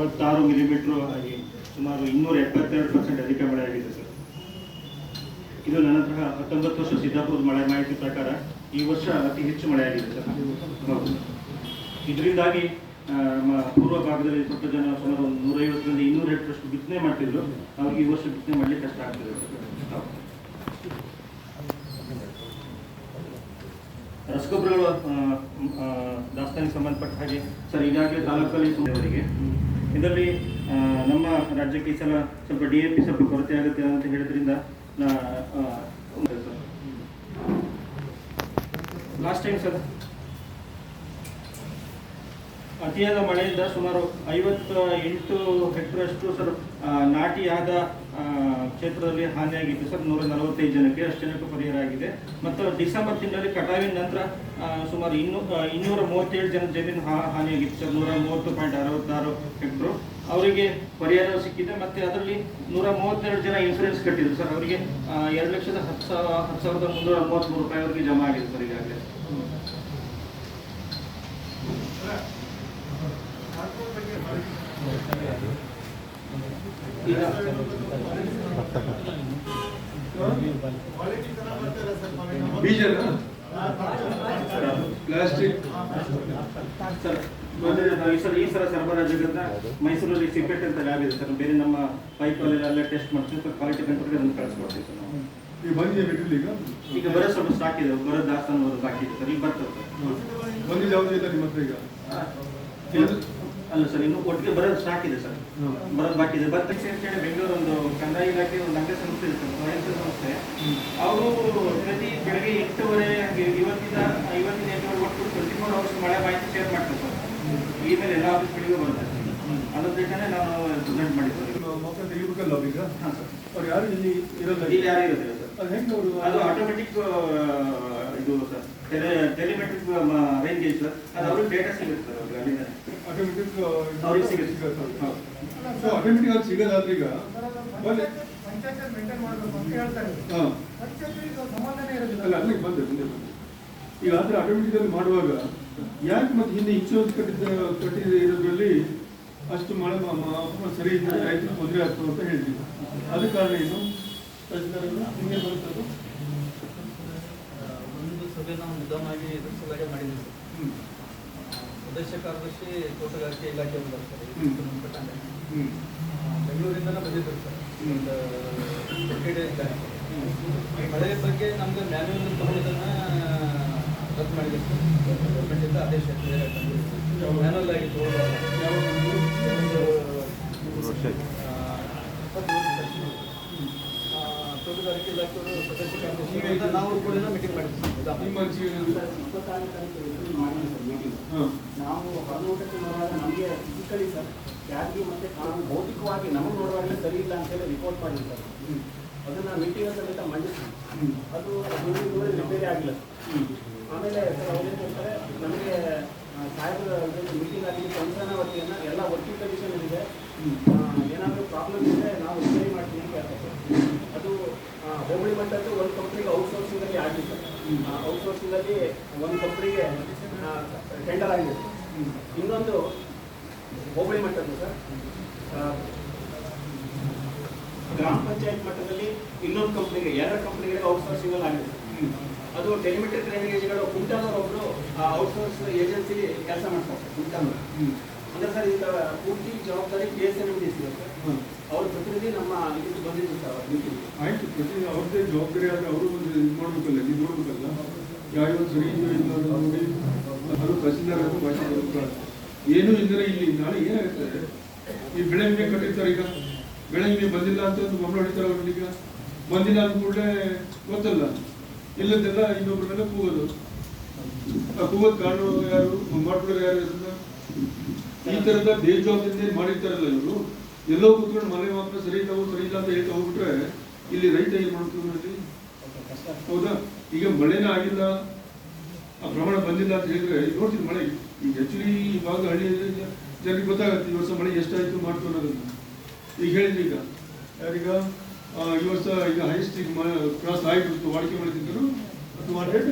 ಮೂವತ್ತಾರು ಮಿಲಿಮೀಟರ್ ಆಗಿ ಸುಮಾರು ಇನ್ನೂರ ಎಪ್ಪತ್ತೆರಡು ಪರ್ಸೆಂಟ್ ಅಧಿಕ ಮಳೆ ಆಗಿದೆ ಸರ್. ಇದು ನನ್ನ ಹತ್ರ ಹತ್ತೊಂಬತ್ತು ವರ್ಷ ಸಿದ್ದಾಪುರದ ಮಳೆ ಮಾಹಿತಿ ಪ್ರಕಾರ ಈ ವರ್ಷ ಅತಿ ಹೆಚ್ಚು ಮಳೆ ಆಗಿದೆ ಸರ್. ಇದರಿಂದಾಗಿ ನಮ್ಮ ಪೂರ್ವ ಭಾಗದಲ್ಲಿ ಸ್ವಲ್ಪ ಜನ ಸುಮಾರು ನೂರೈವತ್ತರಿಂದ ಇನ್ನೂರ ಹೆಕ್ಟರ್ಷ್ಟು ಬಿತ್ತನೆ ಮಾಡ್ತಿದ್ರು. ಅವ್ರಿಗೆ ಈ ವರ್ಷ ಬಿತ್ತನೆ ಮಾಡಲಿಕ್ಕೆ ಕಷ್ಟ ಆಗ್ತಿದೆ. ರಸಗೊಬ್ಬರಗಳು ದಾಸ್ತಾನಿಗೆ ಸಂಬಂಧಪಟ್ಟ ಹಾಗೆ, ಸರ್, ಈಗಾಗಲೇ ತಾಲೂಕಲ್ಲಿ ಅವರಿಗೆ ಇದರಲ್ಲಿ ನಮ್ಮ ರಾಜ್ಯಕ್ಕೆ ಈ ಸಲ ಸ್ವಲ್ಪ ಡಿ ಎ ಪಿ ಸ್ವಲ್ಪ ಕೊರತೆ ಆಗುತ್ತೆ ಅಂತ ಹೇಳಿದ್ರಿಂದ ಲಾಸ್ಟ್ ಟೈಮ್ ಸರ್, ಅತಿಯಾದ ಮಳೆಯಿಂದ ಸುಮಾರು ಐವತ್ತ ಎಂಟು ಹೆಕ್ಟರಷ್ಟು ಸರ್ ನಾಟಿಯಾದ ಕ್ಷೇತ್ರದಲ್ಲಿ ಹಾನಿಯಾಗಿತ್ತು ಸರ್ ನೂರ ನಲವತ್ತೈದು ಜನಕ್ಕೆ ಅಷ್ಟು ಜನಕ್ಕೆ ಪರಿಹಾರ ಆಗಿದೆ ಮತ್ತು ಡಿಸೆಂಬರ್ ತಿಂಗಳಲ್ಲಿ ಕಟಾವಿನ ನಂತರ ಸುಮಾರು ಇನ್ನೂ ಇನ್ನೂರ ಮೂವತ್ತೇಳು ಜನ ಜಮೀನು ಹಾನಿಯಾಗಿತ್ತು ಸರ್, ನೂರ ಮೂವತ್ತು ಪಾಯಿಂಟ್ ಅರವತ್ತಾರು ಹೆಕ್ಟ್ರು. ಅವರಿಗೆ ಪರಿಹಾರ ಸಿಕ್ಕಿದೆ ಮತ್ತು ಅದರಲ್ಲಿ ನೂರ ಮೂವತ್ತೆರಡು ಜನ ಇನ್ಸೂರೆನ್ಸ್ ಕಟ್ಟಿದ್ರು ಸರ್. ಅವರಿಗೆ ಎರಡು ಲಕ್ಷದ ಹತ್ತು ಸಾವಿರ ಹತ್ತು ಸಾವಿರದ ಮುನ್ನೂರ ಮೂವತ್ತ್ಮೂರು ರೂಪಾಯಿ ಅವರಿಗೆ ಜಮಾ ಆಗಿದೆ ಸರ್ ಈಗಾಗಲೇ. ಬೀಜನ ಪ್ಲಾಸ್ಟಿಕ್ ಸರ್ ಈ ಸಲ ಸರಬರಾಜುಗಳನ್ನ ಮೈಸೂರಲ್ಲಿ ಸಿಪೆಟ್ ಅಂತ ಲ್ಯಾಬ್ ಇದೆ ಸರ್ ಬೇರೆ ನಮ್ಮ ಪೈಪ್ ಅಲ್ಲಿ ಟೆಸ್ಟ್ ಮಾಡ್ತೀವಿ ಸ್ವಲ್ಪ ಕ್ವಾಲಿಟಿ ಕಂಟ್ರೋಲ್ಗೆ ಅದನ್ನು ಕಳಿಸ್ಕೊಡ್ತೀವಿ ಸರ್ ನಾವು ಈಗ? ಬಂದಿದೆ ಮೆಟೀರಿಯಲ್ ಈಗ ಈಗ ಬರೋ ಸ್ವಲ್ಪ ಸ್ಟಾಕ್ ಇದೆ ಬರೋ ದಾಸ್ತಾನು ಬರೋದು ಬಾಕಿ ಇದೆ ಸರ್ ಈಗ ಬರ್ತದೆ. ಸರ್ ಬಂದಿದ್ದು ಯಾವ್ದು ಇಲ್ಲ ನಿಮ್ಮ ಹತ್ರ ಈಗ? ಅಲ್ಲ ಸರ್ ಇನ್ನು ಒಟ್ಟಿಗೆ ಬರೋದು ಸ್ಟಾಕ್ ಇದೆ ಸರ್. ಬರೋದು ಬಾಕಿ ಇದೆ. ಬರ್ತಕ್ಷ ಅಂತೇಳಿ ಬೆಂಗಳೂರು ಒಂದು ಕಂದಾಯ ಇಲಾಖೆ ಒಂದು ಅಂಗ ಸಂಸ್ಥೆ ಇದೆ ಸರ್ ಸ್ವಯಂ ಸಂಸ್ಥೆ. ಅವರು ಪ್ರತಿ ಬೆಳಗ್ಗೆ ಎಂಟೂವರೆ ಹಾಗೆ ಇವತ್ತಿನ ಇವತ್ತಿನ ಎಂಟೂವರೆ ಒಟ್ಟು ಟ್ವೆಂಟಿ ಫೋರ್ ಅವರ್ಸ್ ಮಳೆ ಮಾಹಿತಿ ಶೇರ್ ಮಾಡ್ತಾರೆ ಸರ್. ಈ ಮೇಲೆ ಎಲ್ಲ ಆಫೀಸ್ಗಳಿಗೂ ಬರುತ್ತೆ ಅದ್ರ ಬೇಕಾದ್ರೆ ನಾನು ಪ್ರೆಸೆಂಟ್ ಮಾಡಿದ್ದೆ ನಿಮ್ಮ ಮಕ್ಕಳು ಈಗ? ಹಾಂ ಸರ್. ಅವ್ರು ಯಾರು ಇಲ್ಲಿ ಇರೋದು ಇಲ್ಲಿ ಯಾರು ಇರೋದಿಲ್ಲ ಸರ್. ಅದು ಹೆಂಗೆ ಅವರು ಅದು ಆಟೋಮೆಟಿಕ್ ಇದು ಟೆಲಿಮೆಟ್ರಿಕ್ ರೇಂಜ್ ಇದೆ ಸರ್. ಅದು ಅವ್ರಿಗೆ ಡೇಟಾ ಸಿಗುತ್ತೆ ಸರ್ ಅವ್ರಿಗೆ ಅಲ್ಲಿಂದ. ಆಟೋಮೆಟಿಕ್ ಅವ್ರಿಗೆ ಸಿಗುತ್ತೆ. ಸೊ ಆಟೋಮೆಟಿಕ್ ಸಿಗೋದಾದ್ರೆ ಈಗ ಈಗ ಆದರೆ ಆಟೋಮೆಟಿಕ್ ಅಲ್ಲಿ ಮಾಡುವಾಗ ಯಾಕೆ ಮತ್ತೆ ಹಿಂದೆ ಇನ್ಶೂರೆನ್ಸ್ ಕಟ್ಟಿದ್ದ ಕಟ್ಟಿದ ಇರೋದ್ರಲ್ಲಿ ಅಷ್ಟು ಮಳೆ ಸರಿ ಇದ್ದರೆ ರೈತರು ತೊಂದರೆ ಆಗ್ತದೆ ಅಂತ ಹೇಳ್ತೀವಿ ಅದ ಕಾರಣ ಏನು? ಹಿಂಗೆ ನಿಮಗೆ ಬರುತ್ತದು ನಿಧಾನವಾಗಿ ಇದ್ರ ಸಲುವಾಗಿ ಮಾಡಿದ್ವಿ ಸರ್. ಸದಸ್ಯ ಕಾರ್ಯದರ್ಶಿ ತೋಟಗಾರಿಕೆ ಇಲಾಖೆ ಅವರು ಬರ್ತಾರೆ. ಬೆಂಗಳೂರಿಂದನೇ ಬಂದಿದ್ದರು ಸರ್. ಒಂದು ಮಳೆ ಬಗ್ಗೆ ನಮ್ದು ಮ್ಯಾನ್ಯೂಲ್ ತಗೊಂಡಿದ್ದನ್ನ ರದ್ದು ಮಾಡಿದ್ರು ಸರ್. ಗೌರ್ಮೆಂಟಿಂದ ಆದೇಶ ಮ್ಯಾನ್ಯಲ್ ಆಗಿ ತಗೊಂಡು ಒಂದು? ತೋಟಗಾರಿಕೆ ಇಲಾಖೆಯವರು ಸದಸ್ಯ ಕಾರ್ಯದರ್ಶಿ ನಾವು ಕೂಡ ಮೀಟಿಂಗ್ ಮಾಡಿದ್ವಿ. ನಾವು ಹೊರನೋಟಕ್ಕೆ ನೋಡುವಾಗ ನಮಗೆ ಫಿಸಿಕಲಿ ಸರ್ ಯಾರಿಗೆ ಮತ್ತೆ ಕಾನೂನು ಭೌತಿಕವಾಗಿ ನಮಗೆ ನೋಡುವಾಗಲೇ ಸರಿ ಇಲ್ಲ ಅಂತೇಳಿ ರಿಪೋರ್ಟ್ ಮಾಡಿದ್ವಿ ಸರ್. ಅದನ್ನ ಮೀಟಿಂಗ್ ಸಮೇತ ಮಂಡಿಸ್ತೀವಿ ಅದು ರಿಪೇರಿ ಆಗಿಲ್ಲ ಆಮೇಲೆ ಸರ್ ಅವ್ರೇನು ಹೇಳ್ತಾರೆ ನಮಗೆ ಸಾಹೇಬರ ಮೀಟಿಂಗ್ ಆಗಿ ಸಂಸ್ಥಾನ ವತಿಯನ್ನು ಎಲ್ಲ ವರ್ಕಿಂಗ್ ಕಂಡೀಷನ್ ಇದೆ. ಏನಾದರೂ ಪ್ರಾಬ್ಲಮ್ ಇದ್ದರೆ ನಾವು ರಿಪೇರಿ ಮಾಡ್ತೀವಿ ಅಂತ ಹೇಳ್ತಾರೆ ಸರ್ ಅದು ಆ, ಹೋಬಳಿ ಮಟ್ಟದ್ದು ಒಂದು ಕಂಪ್ನಿಗೆ ಔಟ್ಸೋರ್ಸಿಂಗ್ ಅಲ್ಲಿ ಆಗಿದೆ ಸರ್ ಔಟ್ಸೋರ್ಸಿಂಗ್ ಅಲ್ಲಿ ಒಂದು ಕಂಪ್ನಿಗೆ ಟೆಂಡರ್ ಆಗಿದೆ. ಇನ್ನೊಂದು ಹೋಬಳಿ ಮಟ್ಟದ್ದು ಸರ್. ಗ್ರಾಮ ಪಂಚಾಯತ್ ಮಟ್ಟದಲ್ಲಿ ಇನ್ನೊಂದು ಕಂಪ್ನಿಗೆ ಎರಡು ಕಂಪ್ನಿಗಳಿಗೆ ಔಟ್ಸೋರ್ಸಿಂಗ್ ಅಲ್ಲಿ ಆಗಿದೆ. ಅದು ಟೆಲಿಮೆಟ್ರಿಕ್ ಏಜೆಂಟ್ಗಳು ಕುಂಟಾನವ್ರು ಒಬ್ರು ಔಟ್ಸೋರ್ಸ್ ಏಜೆನ್ಸಿ ಕೆಲಸ ಮಾಡ್ತಾರೆ ಸರ್ ಕುಂಟಾನವ್ರು ಅಂದ್ರೆ ಸರ್ ಈಗ ಪೂರ್ತಿ ಜವಾಬ್ದಾರಿ K S N M D C sir ಅವ್ರ ಪ್ರತಿನಿಧಿ ನಮ್ಮ ಇದಕ್ಕೆ ಬಂದಿದ್ದು ಸರ್ ಆಯ್ತು, ಪ್ರತಿ ಅವ್ರದ್ದೇ ಜವಾಬ್ದಾರಿ ಆದರೆ ಅವರು ಒಂದು ಇದು ಮಾಡ್ಬೇಕಲ್ಲ, ನೀವು ನೋಡ್ಬೇಕಲ್ಲ? ಯಾವ್ಯಾವ ಸರಿ ಇಲ್ಲ ಅಂತ ನೋಡಿ, ಅದು ತಹಸೀಲ್ದಾರ್ ಏನೂ ಇಲ್ಲದ್ರೆ ಇಲ್ಲಿ, ನಾಳೆ ಏನಾಗುತ್ತೆ ಈ ಬೆಳೆ ವಿಮೆ ಕಟ್ಟಿರ್ತಾರೆ ಈಗ. ಬೆಳೆ ವಿಮೆ ಬಂದಿಲ್ಲ ಅಂತ ಒಂದು ಮಮ್ಮಳ ಹೊಡಿತಾರೆ ಅವ್ರಿಗೆ ಈಗ. ಬಂದಿಲ್ಲ ಅಂದ ಕೂಡಲೇ ಗೊತ್ತಲ್ಲ. ಇಲ್ಲದೆಲ್ಲ ಇನ್ನೊಬ್ಬರ ಮೇಲೆ ಕೂಗೋದು. ಆ ಕೂಗೋದು ಕಾರಣ ಯಾರು? ಮಾಡ್ಬಿಡೋರು ಯಾರು ಈ ತರದ ಬೇಜವಾಬ್ದಾರಿ ಮಾಡಿರ್ತಾರಲ್ಲ ಇವರು. ಎಲ್ಲೋ ಕೂತ್ಕೊಂಡು ಮನೆ ಮಾತ್ರ ಸರಿ ಇದ್ದಾವು ಸರಿ ಇಲ್ಲ ಅಂತ ಹೇಳ್ತಾ ಹೋಗ್ಬಿಟ್ರೆ ಇಲ್ಲಿ ರೈತ ಏನ್ ಮಾಡ್ತೀವಿ ಹೌದಾ? ಈಗ ಮಳೆನೇ ಆಗಿಲ್ಲ, ಆ ಪ್ರಮಾಣ ಬಂದಿಲ್ಲ ಅಂತ ಹೇಳಿದ್ರೆ ನೋಡ್ತೀನಿ ಮಳೆ. ಈಗ ಈ ಭಾಗ ಹಳ್ಳಿ ಜನರಿಗೆ ಗೊತ್ತಾಗತ್ತೆ ಈ ವರ್ಷ ಮಳೆ ಎಷ್ಟಾಯ್ತು ಮಾಡ್ತು ಅನ್ನೋದನ್ನ. ಈಗ ಹೇಳಿದ್ರಿ ಈಗ. ಯಾರೀಗ? ಈ ವರ್ಷ ಈಗ ಹೈಯೆಸ್ಟ್ ಈಗ ಕ್ರಾಸ್ ಆಗಿಬಿಡ್ತು ವಾಡಿಕೆ ಮಾಡಿದ್ರು ಟು ಹಂಡ್ರೆಡ್